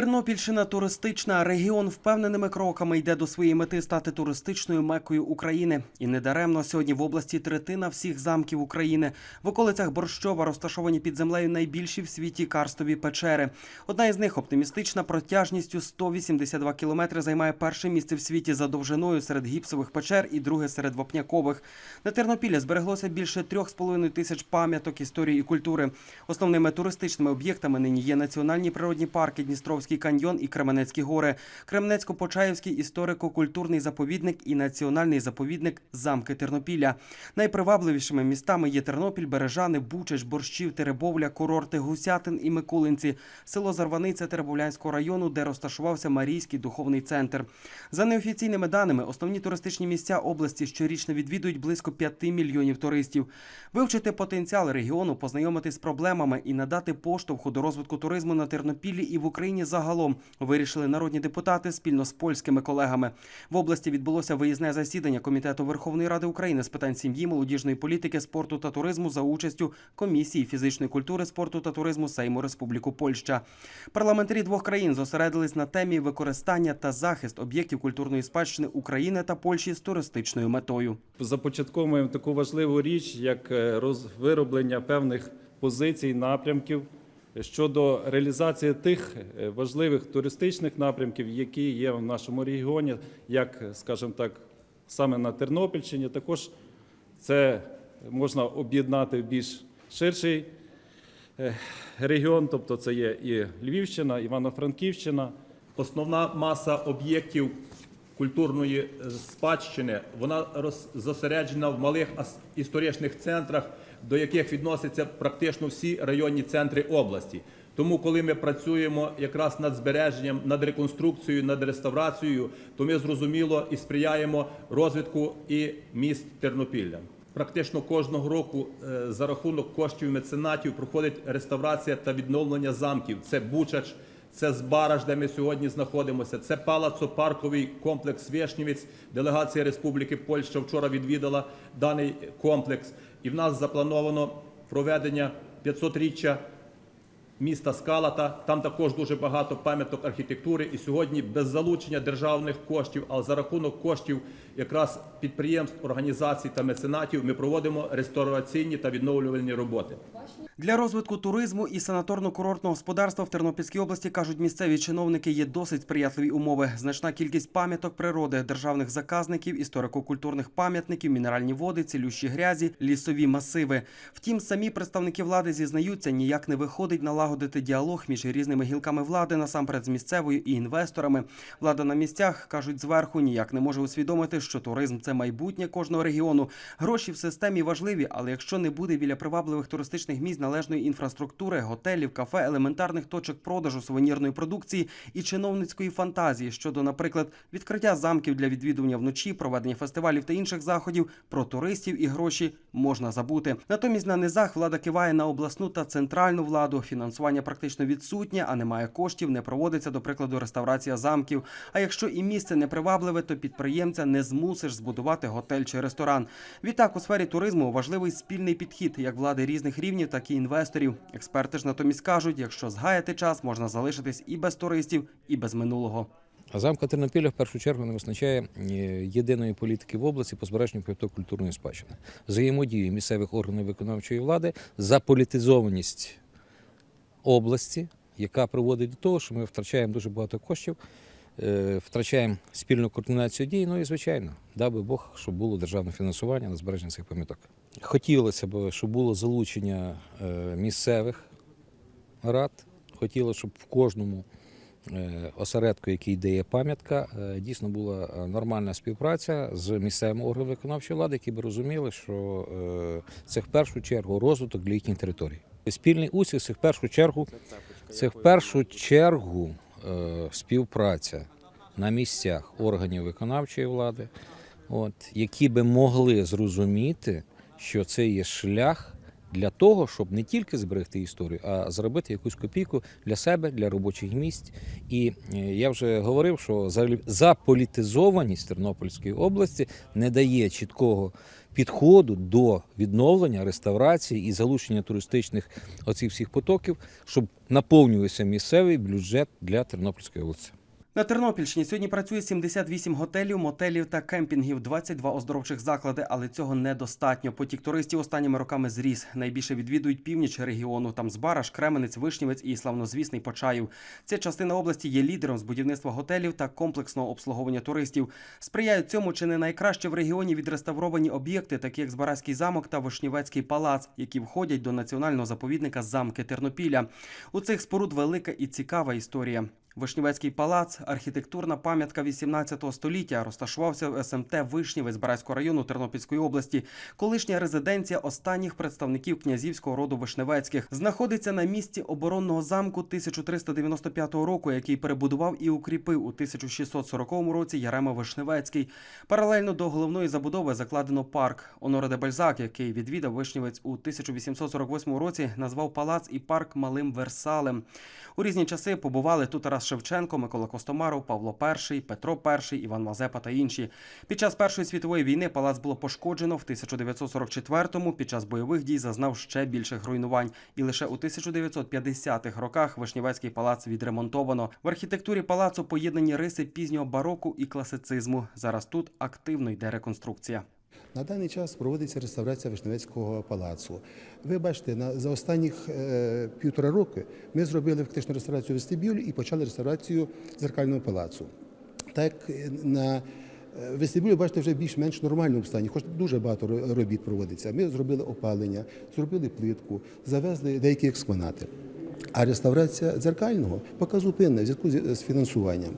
Тернопільщина туристична. Регіон впевненими кроками йде до своєї мети стати туристичною мекою України. І недаремно сьогодні в області третина всіх замків України. В околицях Борщова розташовані під землею найбільші в світі карстові печери. Одна із них оптимістична протяжністю 182 кілометри займає перше місце в світі за довжиною серед гіпсових печер і друге серед вапнякових. На Тернопілля збереглося більше 3,5 тисяч пам'яток історії і культури. Основними туристичними об'єктами нині є національні природні парки Дністровський каньйон і Кременецькі гори, Кремнецько-Почаївський історико-культурний заповідник і національний заповідник Замки Тернопілля. Найпривабливішими містами є Тернопіль, Бережани, Бучач, Борщів, Теребовля, курорти Гусятин і Микулинці, село Зарваниця Теребовлянського району, де розташувався Марійський духовний центр. За неофіційними даними, основні туристичні місця області щорічно відвідують близько 5 мільйонів туристів. Вивчити потенціал регіону, познайомитись з проблемами і надати поштовху до розвитку туризму на Тернопіллі і в Україні загалом вирішили народні депутати спільно з польськими колегами. В області відбулося виїзне засідання комітету Верховної Ради України з питань сім'ї, молодіжної політики, спорту та туризму за участю комісії фізичної культури, спорту та туризму Сейму Республіку Польща. Парламентарі двох країн зосередились на темі використання та захист об'єктів культурної спадщини України та Польщі з туристичною метою. започатковуємо таку важливу річ, як е, роз- вироблення певних позицій, напрямків щодо реалізації тих е, важливих туристичних напрямків, які є в нашому регіоні, як, скажімо так, саме на Тернопільщині. Також це можна об'єднати в більш ширший е, регіон, тобто це є і Львівщина, Івано-Франківщина, Основна маса об'єктів культурної е, спадщини вона зосереджена в малих історичних центрах, до яких відносяться практично всі районні центри області. Тому, коли ми працюємо якраз над збереженням, над реконструкцією, над реставрацією, то ми зрозуміло і сприяємо розвитку і міст Тернопілля. Практично кожного року е, за рахунок коштів меценатів проходить реставрація та відновлення замків. Це Бучач, це Збараж, де ми сьогодні знаходимося. Це палацо-парковий комплекс Вєшнівець. Делегація Республіки Польща вчора відвідала даний комплекс. І в нас заплановано проведення 500-річчя міста Скалата. Там також дуже багато пам'яток архітектури. І сьогодні без залучення державних коштів, а за рахунок коштів якраз підприємств, організацій та меценатів ми проводимо реставраційні та відновлювальні роботи. Для розвитку туризму і санаторно-курортного господарства в Тернопільській області кажуть місцеві чиновники є досить сприятливі умови. Значна кількість пам'яток природи, державних заказників, історико-культурних пам'ятників, мінеральні води, цілющі грязі, лісові масиви. Втім, самі представники влади зізнаються, ніяк не виходить налагодити діалог між різними гілками влади, насамперед з місцевою і інвесторами. Влада на місцях кажуть зверху, ніяк не може усвідомити, що туризм це майбутнє кожного регіону. Гроші в системі важливі, але якщо не буде біля привабливих туристичних місць належної інфраструктури, готелів, кафе, елементарних точок продажу сувенірної продукції і чиновницької фантазії щодо, наприклад, відкриття замків для відвідування вночі, проведення фестивалів та інших заходів, про туристів і гроші можна забути. Натомість на низах влада киває на обласну та центральну владу. Фінансування практично відсутнє, а немає коштів, не проводиться, до прикладу, реставрація замків. А якщо і місце непривабливе, то підприємця не змусиш збудувати готель чи ресторан. Відтак у сфері туризму важливий спільний підхід як влади різних рівнів, так і інвесторів. Експерти ж натомість кажуть, якщо згаяти час, можна залишитись і без туристів, і без минулого. А замка Тернопіля в першу чергу не визначає е, єдиної політики в області по збереженню пам'яток культурної спадщини, взаємодії місцевих органів виконавчої влади, заполітизованість області, яка приводить до того, що ми втрачаємо дуже багато коштів, втрачаємо спільну координацію дій. Ну і звичайно, дав би Бог, щоб було державне фінансування на збереження цих пам'яток. Хотілося б, щоб було залучення е, місцевих рад. Хотілося, щоб в кожному е, осередку, який дає пам'ятка, е, дійсно була е, нормальна співпраця з місцевими органами виконавчої влади, які б розуміли, що е, це в першу чергу розвиток для їхніх територій. Спільний успіх це в першу чергу, це в першу чергу е, співпраця на місцях органів виконавчої влади, от, які би могли зрозуміти, що це є шлях для того, щоб не тільки зберегти історію, а зробити якусь копійку для себе, для робочих місць. І е, я вже говорив, що за- заполітизованість Тернопільської області не дає чіткого підходу до відновлення, реставрації і залучення туристичних оцих всіх потоків, щоб наповнювався місцевий бюджет для Тернопільської області. На Тернопільщині сьогодні працює 78 готелів, мотелів та кемпінгів, 22 оздоровчих заклади, але цього недостатньо. Потік туристів останніми роками зріс. Найбільше відвідують північ регіону. Там Збараж, Кременець, Вишнівець і славнозвісний Почаїв. Ця частина області є лідером з будівництва готелів та комплексного обслуговування туристів. Сприяють цьому чи не найкраще в регіоні відреставровані об'єкти, такі як Збаразький замок та Вишнівецький палац, які входять до національного заповідника замки Тернопіля. У цих споруд велика і цікава історія. Вишнівецький палац, архітектурна пам'ятка 18 століття, розташувався в СМТ Вишнівець Барайського району Тернопільської області. Колишня резиденція останніх представників князівського роду Вишневецьких знаходиться на місці оборонного замку 1395 року, який перебудував і укріпив у 1640 році Ярема Вишневецький. Паралельно до головної забудови закладено парк. Оноре де Бальзак, який відвідав Вишнівець у 1848 році, назвав палац і парк Малим Версалем. У різні часи побували тут Тарас Шевченко, Микола Костомаров, Павло І, Петро І, Іван Мазепа та інші. Під час Першої світової війни палац було пошкоджено в 1944-му. Під час бойових дій зазнав ще більших руйнувань. І лише у 1950-х роках Вишнівецький палац відремонтовано. В архітектурі палацу поєднані риси пізнього бароку і класицизму. Зараз тут активно йде реконструкція. На даний час проводиться реставрація Вишневецького палацу. Ви бачите, на, за останніх е, півтора роки ми зробили фактично реставрацію вестибюлю і почали реставрацію зеркального палацу. Так е, на е, вестибюлі, бачите, вже більш-менш нормальному стані, хоч дуже багато робіт проводиться. Ми зробили опалення, зробили плитку, завезли деякі експонати. А реставрація дзеркального поки зупинена в зв'язку з фінансуванням.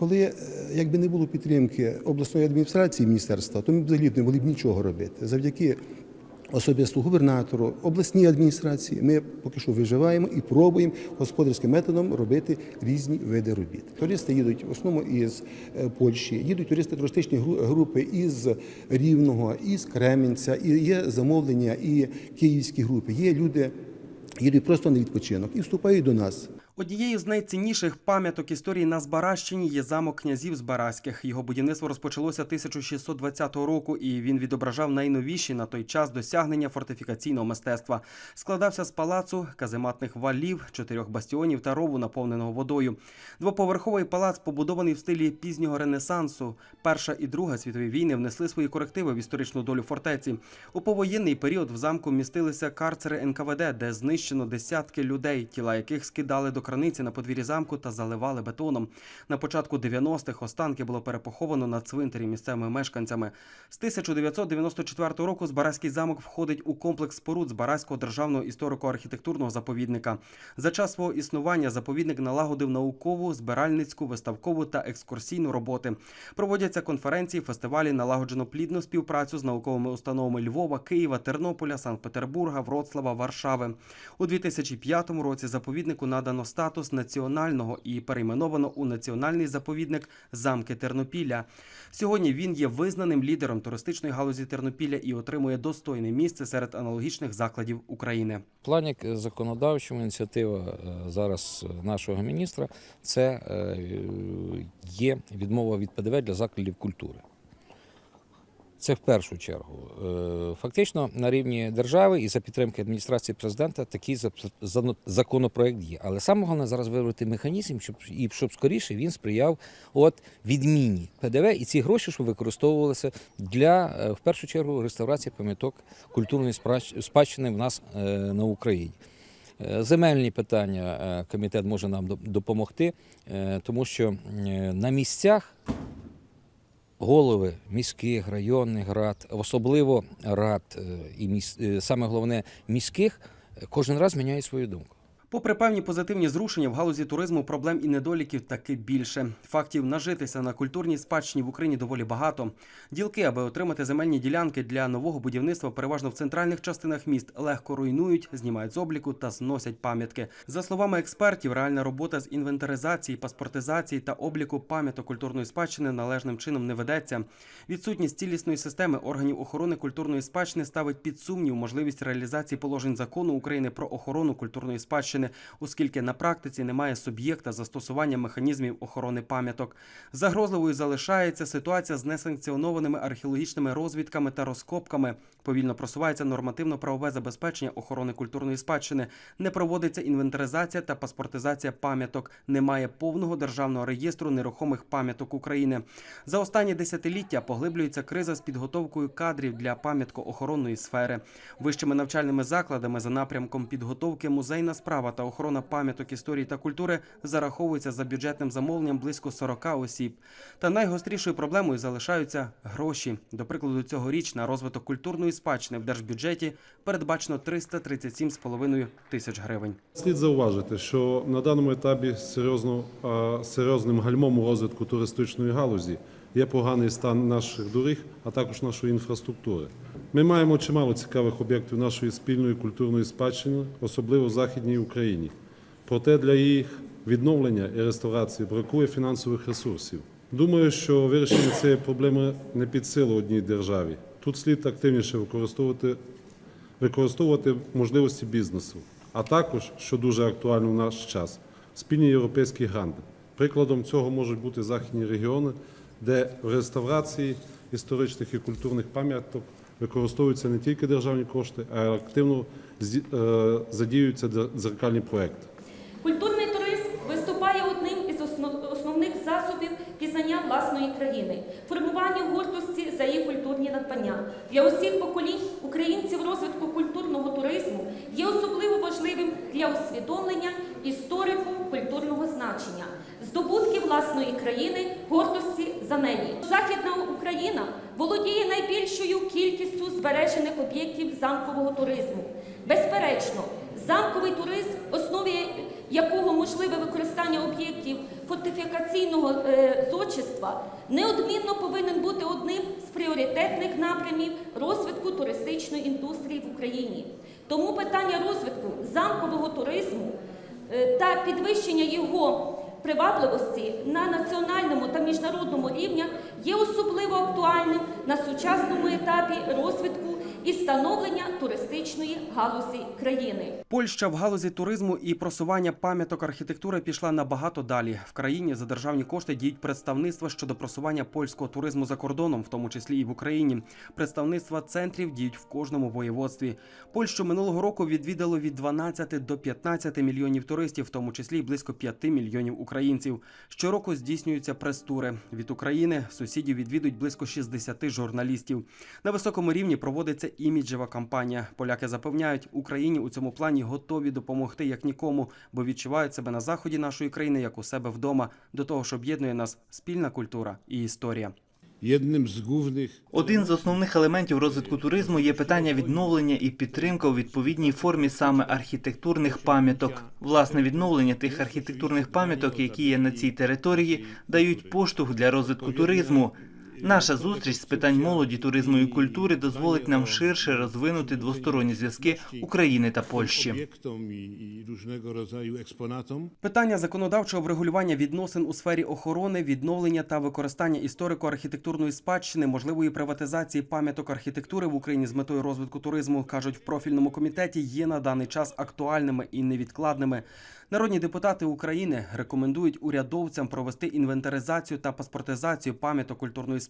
Коли е, якби не було підтримки обласної адміністрації міністерства, то ми взагалі не могли б нічого робити. Завдяки особисто губернатору, обласній адміністрації, ми поки що виживаємо і пробуємо господарським методом робити різні види робіт. Туристи їдуть в основному із е, Польщі, їдуть туристи туристичні групи із Рівного, із Кременця, і є замовлення, і київські групи. Є люди, їдуть просто на відпочинок і вступають до нас. Однією з найцінніших пам'яток історії на Збаражчині є замок князів Збаразьких. Його будівництво розпочалося 1620 року, і він відображав найновіші на той час досягнення фортифікаційного мистецтва. Складався з палацу, казематних валів, чотирьох бастіонів та рову, наповненого водою. Двоповерховий палац побудований в стилі пізнього ренесансу. Перша і Друга світові війни внесли свої корективи в історичну долю фортеці. У повоєнний період в замку містилися карцери НКВД, де знищено десятки людей, тіла яких скидали до краниці на подвір'ї замку та заливали бетоном. На початку 90-х останки було перепоховано на цвинтарі місцевими мешканцями. З 1994 року Збаразький замок входить у комплекс споруд Збаразького державного історико-архітектурного заповідника. За час свого існування заповідник налагодив наукову, збиральницьку, виставкову та екскурсійну роботи. Проводяться конференції, фестивалі, налагоджено плідну співпрацю з науковими установами Львова, Києва, Тернополя, Санкт-Петербурга, Вроцлава, Варшави. У 2005 році заповіднику надано статус національного і перейменовано у національний заповідник замки Тернопілля. Сьогодні він є визнаним лідером туристичної галузі Тернопілля і отримує достойне місце серед аналогічних закладів України. В плані законодавчому ініціатива е, зараз е, нашого міністра це е, є відмова від ПДВ для закладів культури. Це в першу чергу. Е, Фактично на рівні держави і за підтримки адміністрації президента такий законопроект є. Але саме головне зараз вибрати механізм, щоб і щоб скоріше він сприяв от відміні ПДВ і ці гроші, щоб використовувалися для е, в першу чергу реставрації пам'яток культурної спадщини в нас е, на Україні. Земельні питання комітет може нам доп- допомогти, тому що на місцях голови міських, районних рад, особливо рад е, і міс... е, саме головне міських, кожен раз міняють свою думку. Попри певні позитивні зрушення в галузі туризму, проблем і недоліків таки більше. Фактів нажитися на культурній спадщині в Україні доволі багато. Ділки, аби отримати земельні ділянки для нового будівництва, переважно в центральних частинах міст, легко руйнують, знімають з обліку та зносять пам'ятки. За словами експертів, реальна робота з інвентаризації, паспортизації та обліку пам'яток культурної спадщини належним чином не ведеться. Відсутність цілісної системи органів охорони культурної спадщини ставить під сумнів можливість реалізації положень закону України про охорону культурної спадщини, оскільки на практиці немає суб'єкта застосування механізмів охорони пам'яток. Загрозливою залишається ситуація з несанкціонованими археологічними розвідками та розкопками. Повільно просувається нормативно-правове забезпечення охорони культурної спадщини. Не проводиться інвентаризація та паспортизація пам'яток. Немає повного державного реєстру нерухомих пам'яток України. За останні десятиліття поглиблюється криза з підготовкою кадрів для пам'яткоохоронної сфери. Вищими навчальними закладами за напрямком підготовки музейна справа та охорона пам'яток історії та культури зараховується за бюджетним замовленням близько 40 осіб. Та найгострішою проблемою залишаються гроші. До прикладу, цьогоріч на розвиток культурної спадщини в держбюджеті передбачено 337,5 тисяч гривень. Слід зауважити, що на даному етапі серйозно, серйозним гальмом у розвитку туристичної галузі є поганий стан наших доріг, а також нашої інфраструктури. Ми маємо чимало цікавих об'єктів нашої спільної культурної спадщини, особливо в Західній Україні. Проте для їх відновлення і реставрації бракує фінансових ресурсів. Думаю, що вирішення цієї проблеми не під силу одній державі. Тут слід активніше використовувати використовувати можливості бізнесу, а також, що дуже актуально в наш час, спільні європейські гранди. Прикладом цього можуть бути західні регіони, де в реставрації історичних і культурних пам'яток використовуються не тільки державні кошти, а й активно е, задіюються дзеркальні проекти. Культурний туризм виступає одним із основ- основних засобів пізнання власної країни, формування гордості за її культурні надбання. Для усіх поколінь українців розвитку культурного туризму є особливо важливим для усвідомлення історико-культурного значення, здобутки власної країни, гордості за неї. Західна Україна володіє найбільшою кількістю збережених об'єктів замкового туризму. Безперечно, замковий туризм, основі якого можливе використання об'єктів фортифікаційного е, зодчества, неодмінно повинен бути одним з пріоритетних напрямів розвитку туристичної індустрії в Україні. Тому питання розвитку замкового туризму е, та підвищення його привабливості на національному та міжнародному рівнях є особливо актуальним на сучасному етапі розвитку і становлення туристичної галузі країни. Польща в галузі туризму і просування пам'яток архітектури пішла набагато далі. В країні за державні кошти діють представництва щодо просування польського туризму за кордоном, в тому числі і в Україні. Представництва центрів діють в кожному воєводстві. Польщу минулого року відвідало від 12 до 15 мільйонів туристів, в тому числі близько 5 мільйонів українців. Щороку здійснюються прес-тури. Від України сусідів відвідують близько 60 журналістів. На високому рівні проводиться іміджева кампанія. Поляки запевняють, Україні у цьому плані готові допомогти як нікому, бо відчувають себе на заході нашої країни як у себе вдома. До того ж об'єднує нас спільна культура і історія. Jednym z głównych Один з основних елементів розвитку туризму є питання відновлення і підтримка у відповідній формі саме архітектурних пам'яток. Власне відновлення тих архітектурних пам'яток, які є на цій території, дають поштовх для розвитку туризму. Наша зустріч з питань молоді, туризму і культури дозволить нам ширше розвинути двосторонні зв'язки України та Польщі. Питання законодавчого врегулювання відносин у сфері охорони, відновлення та використання історико-архітектурної спадщини, можливої приватизації пам'яток архітектури в Україні з метою розвитку туризму, кажуть в профільному комітеті, є на даний час актуальними і невідкладними. Народні депутати України рекомендують урядовцям провести інвентаризацію та паспортизацію пам'яток культурної спадщини,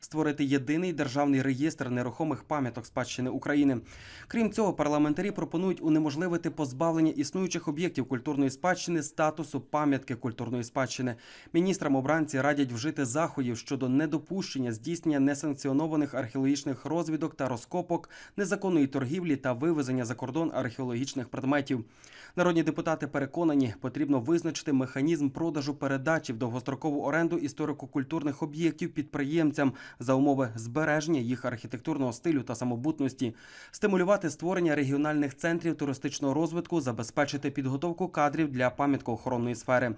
створити єдиний державний реєстр нерухомих пам'яток спадщини України. Крім цього, парламентарі пропонують унеможливити позбавлення існуючих об'єктів культурної спадщини статусу пам'ятки культурної спадщини. Міністрам обранці радять вжити заходів щодо недопущення здійснення несанкціонованих археологічних розвідок та розкопок, незаконної торгівлі та вивезення за кордон археологічних предметів. Народні депутати переконані, потрібно визначити механізм продажу передачі в довгострокову оренду історико-культурних об'єктів підприємств підприємцям за умови збереження їх архітектурного стилю та самобутності, стимулювати створення регіональних центрів туристичного розвитку, забезпечити підготовку кадрів для пам'яткоохоронної сфери.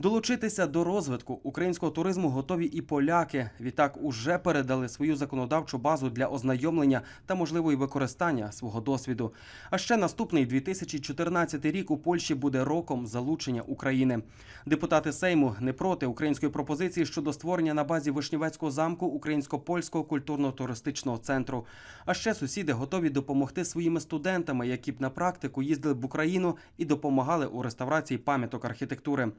Долучитися до розвитку українського туризму готові і поляки. Відтак уже передали свою законодавчу базу для ознайомлення та можливої використання свого досвіду. А ще наступний 2014 рік у Польщі буде роком залучення України. Депутати Сейму не проти української пропозиції щодо створення на базі Вишнівецького замку українсько-польського культурно-туристичного центру. А ще сусіди готові допомогти своїми студентами, які б на практику їздили в Україну і допомагали у реставрації пам'яток архітектури.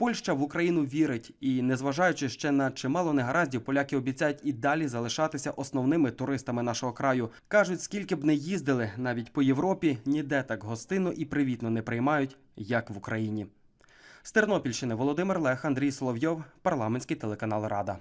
Польща в Україну вірить, і незважаючи ще на чимало негараздів, поляки обіцяють і далі залишатися основними туристами нашого краю. кажуть, скільки б не їздили, навіть по Європі ніде так гостинно і привітно не приймають, як в Україні. З Тернопільщини Володимир Лех, Андрій Соловйов, парламентський телеканал Рада.